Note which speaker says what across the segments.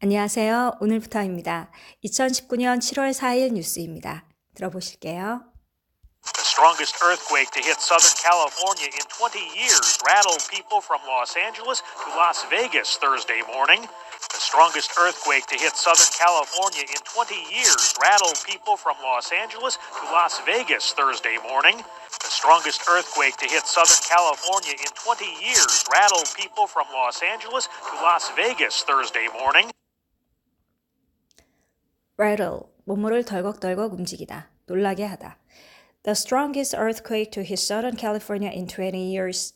Speaker 1: 안녕하세요. 오늘부터입니다. 2019년 7월 4일 뉴스입니다. 들어보실게요.
Speaker 2: The strongest earthquake to hit Southern California in 20 years rattled people from Los Angeles to Las Vegas Thursday morning. The strongest earthquake to hit Southern California in 20 years rattled people from Los Angeles to Las Vegas Thursday morning. The strongest earthquake to hit Southern California in 20 years rattled people from Los Angeles to Las Vegas Thursday morning.
Speaker 1: Rattle, 몸모를 덜컥덜컥 움직이다, 놀라게 하다. The strongest earthquake to hit Southern California in 20 years.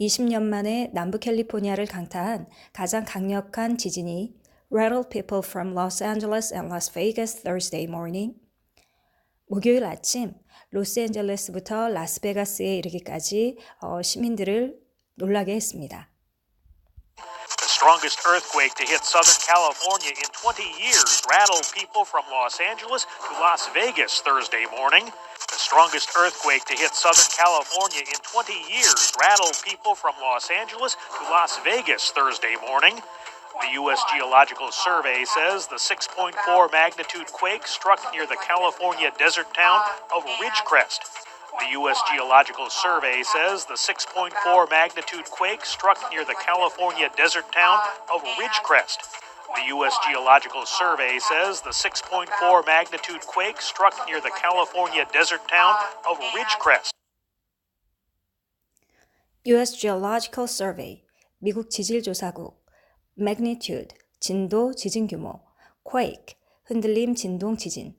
Speaker 1: 20년 만에 남부 캘리포니아를 강타한 가장 강력한 지진이 rattled people from Los Angeles and Las Vegas Thursday morning. 목요일 아침 로스앤젤레스부터 라스베가스에 이르기까지 어, 시민들을 놀라게 했습니다.
Speaker 2: Strongest earthquake to hit Southern California in 20 years rattled people from Los Angeles to Las Vegas Thursday morning. The strongest earthquake to hit Southern California in 20 years rattled people from Los Angeles to Las Vegas Thursday morning. The U.S. Geological Survey says the 6.4 magnitude quake struck near the California desert town of Ridgecrest. The U.S. Geological Survey says the 6.4 magnitude quake struck near the California desert town of Ridgecrest. The U.S. Geological Survey says the 6.4 magnitude quake struck near the California desert town of Ridgecrest.
Speaker 1: U.S. Geological Survey, 미국 지질조사국, magnitude, 진도, 지진 규모, quake, 흔들림, 진동, 지진.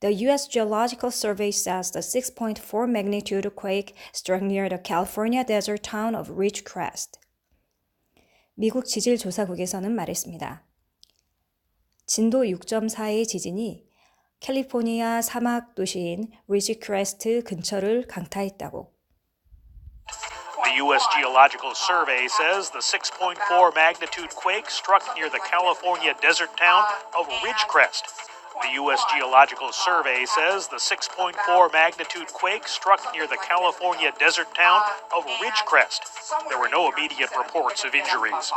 Speaker 1: The U.S. Geological Survey says the 6.4 magnitude quake struck near the California desert town of Ridgecrest. 미국 지질조사국에서는 말했습니다. 진도 6.4의 지진이 캘리포니아 사막 도시인 리지크레스트 근처를 강타했다고.
Speaker 2: The U.S. Geological Survey says the 6.4 magnitude quake struck near the California desert town of Ridgecrest. The U.S. Geological Survey says the 6.4 magnitude quake struck near the California desert town of Ridgecrest. There were no immediate reports of injuries.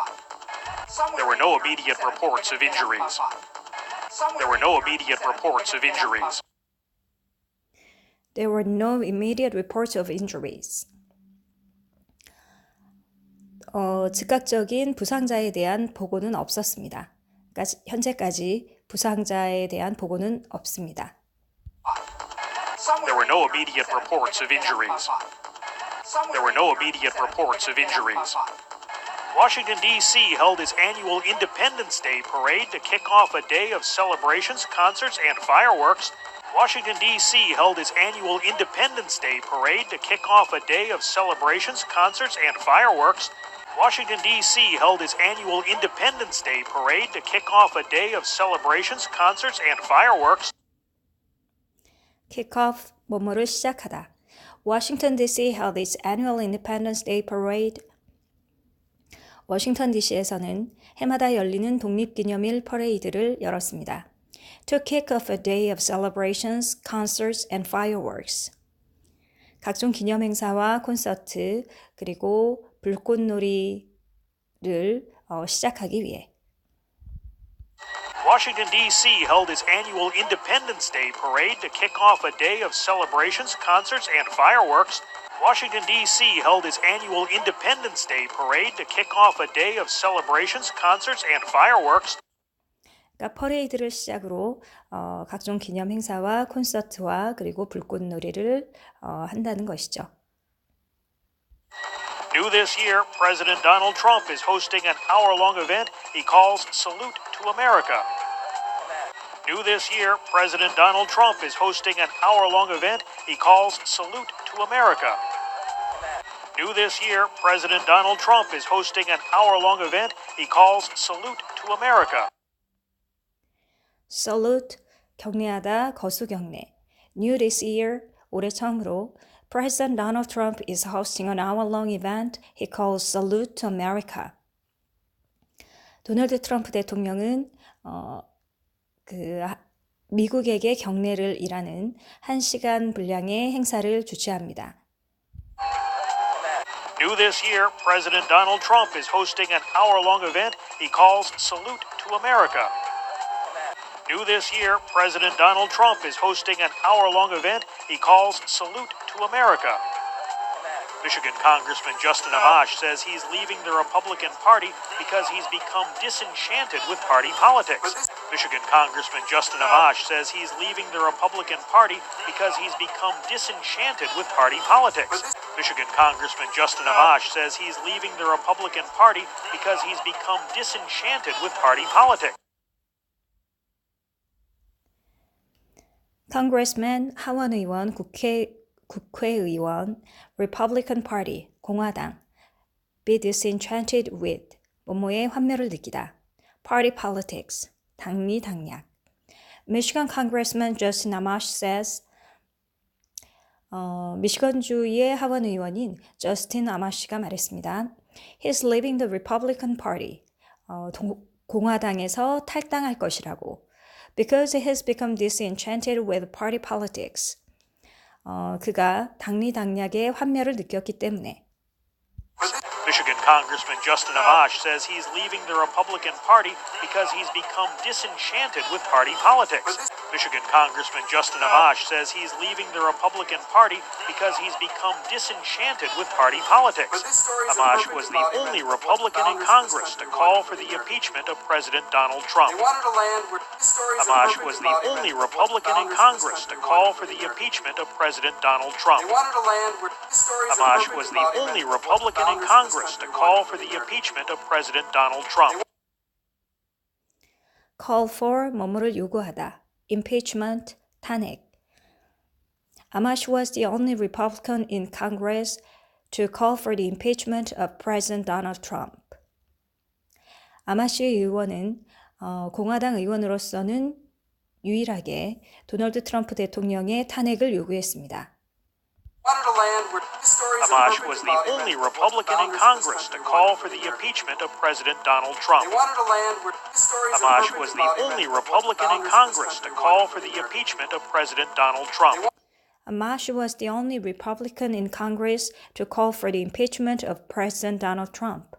Speaker 2: There were no immediate reports of injuries. There were no immediate reports of injuries.
Speaker 1: There were no immediate reports of injuries. 어, 즉각적인 부상자에 대한 보고는 없었습니다. 그러니까 현재까지 부상자에 대한 보고는 없습니다.
Speaker 2: There were no immediate reports of injuries. There were no immediate reports of injuries. Washington, D.C. held its annual Independence Day parade to kick off a day of celebrations, concerts, and fireworks. Washington, D.C. held its annual Independence Day parade to kick off a day of celebrations, concerts, and fireworks. Washington, D.C. held its annual Independence Day parade to kick off a day of celebrations, concerts, and fireworks.
Speaker 1: kick off 뭐뭐를 시작하다. Washington D.C. held its annual Independence Day parade. 워싱턴 DC에서는 해마다 열리는 독립기념일 퍼레이드를 열었습니다. To kick off a day of celebrations, concerts, and fireworks. 각종 기념 행사와 콘서트 그리고 불꽃놀이를 어, 시작하기 위해
Speaker 2: Washington, D.C. held its annual Independence Day parade to kick off a day of celebrations, concerts, and fireworks. Washington, D.C. held its annual Independence Day parade to kick off a day of celebrations, concerts, and fireworks.
Speaker 1: 그러니까 퍼레이드를 시작으로 어, 각종 기념 행사와 콘서트와 그리고 불꽃놀이를 어, 한다는 것이죠.
Speaker 2: New this year, President Donald Trump is hosting an hour long event he calls Salute to America. New this year, President Donald Trump is hosting an hour long event he calls Salute to America. New this year, President Donald Trump is hosting an hour long event he calls Salute to America.
Speaker 1: Salute 격려하다 거수 격례. New this year 올해 처음으로 President Donald Trump is hosting an hour-long event he calls Salute to America. 도널드 트럼프 대통령은 어, 그 미국에게 경례를 일하는 1시간 분량의 행사를 주최합니다.
Speaker 2: New this year, President Donald Trump is hosting an hour long event he calls Salute to America. New this year, President Donald Trump is hosting an hour long event he calls Salute to America. Michigan Congressman Justin Amash says he's leaving the Republican Party because he's become disenchanted with party politics. Michigan Congressman Justin Amash says he's leaving the Republican Party because he's become disenchanted with party politics. Michigan Congressman Justin Amash says he's leaving the Republican Party because he's become disenchanted with party politics.
Speaker 1: Congressman 하원 의원 국회 국회의원 Republican Party 공화당 be disenchanted with 뭐뭐의 환멸을 느끼다 Party politics 당리 당략 Michigan Congressman Justin Amash says 어, 미시건주의 하원 의원인 저스틴 아마시가 말했습니다. He's leaving the Republican Party. 어, 동, 공화당에서 탈당할 것이라고. Because he has become disenchanted with party politics. 어, 그가 당리당략의 환멸을 느꼈기 때문에.
Speaker 2: Michigan Congressman Justin Amash says he's leaving the Republican Party because he's become disenchanted with party politics. Michigan Congressman Justin Amash says he's leaving the Republican Party because he's become disenchanted with party politics. Amash was the only Republican in Congress to call for the impeachment of President Donald Trump. Amash was the only Republican in Congress to call for the impeachment of President Donald Trump. Amash was the only Republican in Congress to call for the impeachment of President Donald Trump.
Speaker 1: call for 뭐뭐를 요구하다. Impeachment 탄핵. Amash was the only Republican in Congress to call for the impeachment of President Donald Trump. 아마시 의원은 어, 공화당 의원으로서는 유일하게 도널드 트럼프 대통령의 탄핵을 요구했습니다.
Speaker 2: Amash was the only Republican in Congress to call for the impeachment of President Donald Trump. Amash was the only Republican in Congress to call for the impeachment of President Donald Trump.
Speaker 1: Amash was the only Republican in Congress to call for the impeachment of President Donald Trump.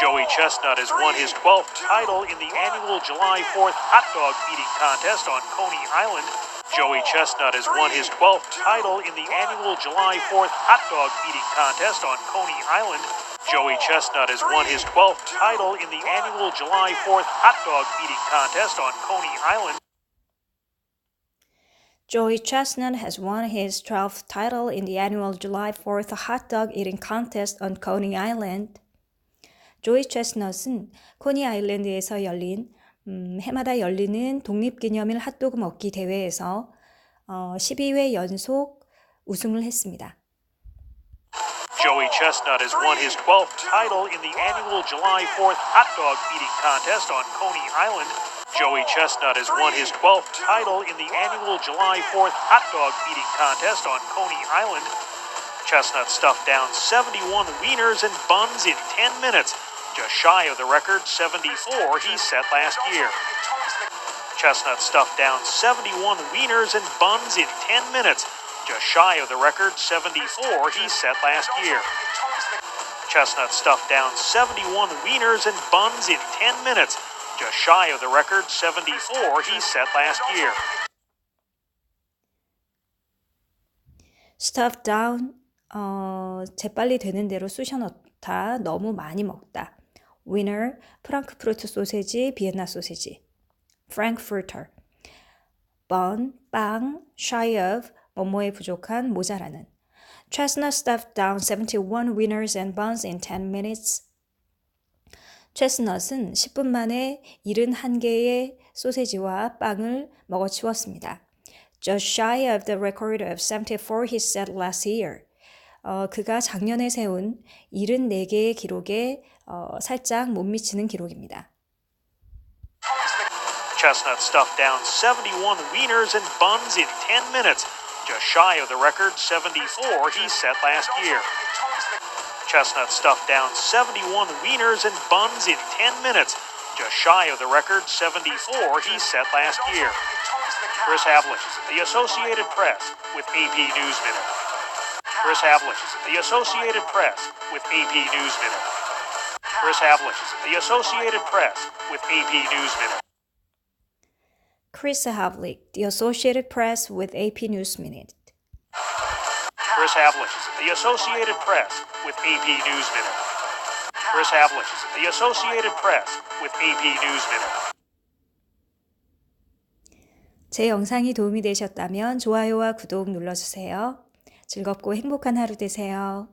Speaker 2: Joey Chestnut has won his 12th title in the annual July 4th hot dog eating contest on Coney Island. Joey Chestnut has won his 12th title in the annual July 4th hot dog eating contest on Coney Island. Joey Chestnut has won his 12th title in the annual July 4th hot dog eating contest on Coney Island.
Speaker 1: Joey Chestnut has won his 12th title in the annual July 4th hot dog eating contest on Coney Island. 조이 체스넛은 코니 아일랜드에서 열린 음, 해마다 열리는 독립기념일 핫도그 먹기 대회에서 어, 12회 연속 우승을 했습니다.
Speaker 2: Joey Chestnut has won his 12th title in the annual July 4th hot dog eating contest on Coney Island. Joey Chestnut has won his 12th title in the annual July 4th hot dog eating contest on Coney Island. Chestnut stuffed down 71 wieners and buns in 10 minutes, just shy of the record 74 he set last year. Chestnut stuffed down 71 wieners and buns in 10 minutes, just shy of the record 74 he set last year. Chestnut stuffed down 71 wieners and buns in 10 minutes, just shy of the record 74 he set last year.
Speaker 1: stuff down 어, 재빨리 되는 대로 쑤셔 넣다 너무 많이 먹다. Winner 프랑크푸르트 소세지 비엔나 소세지 frankfurter bun 빵 shy of 뭐뭐에 부족한 모자라는 chestnut stuffed down 71 wieners and buns in 10 minutes 체스넛은 10분 만에 71개의 소세지와 빵을 먹어치웠습니다. Just shy of the record of 74 he set last year. 어, 그가 작년에 세운 74개의 기록에 어, 살짝 못 미치는 기록입니다.
Speaker 2: Chestnut stuffed down 71 wieners and buns in 10 minutes, just shy of the record 74 he set last year. Chestnut stuffed down 71 wieners and buns in 10 minutes, just shy of the record 74 he set last year. Chris Havlich, The Associated Press with AP News Minute. Chris Havlich, The Associated Press with AP News Minute. Chris Havlich, The Associated Press with AP News Minute.
Speaker 1: Chris Havlick, The Associated Press with AP News Minute.
Speaker 2: Chris Havlich, The Associated Press with AP News Minute. Chris Havlich, The Associated Press with AP News Minute.
Speaker 1: 제 영상이 도움이 되셨다면 좋아요와 구독 눌러주세요. 즐겁고 행복한 하루 되세요.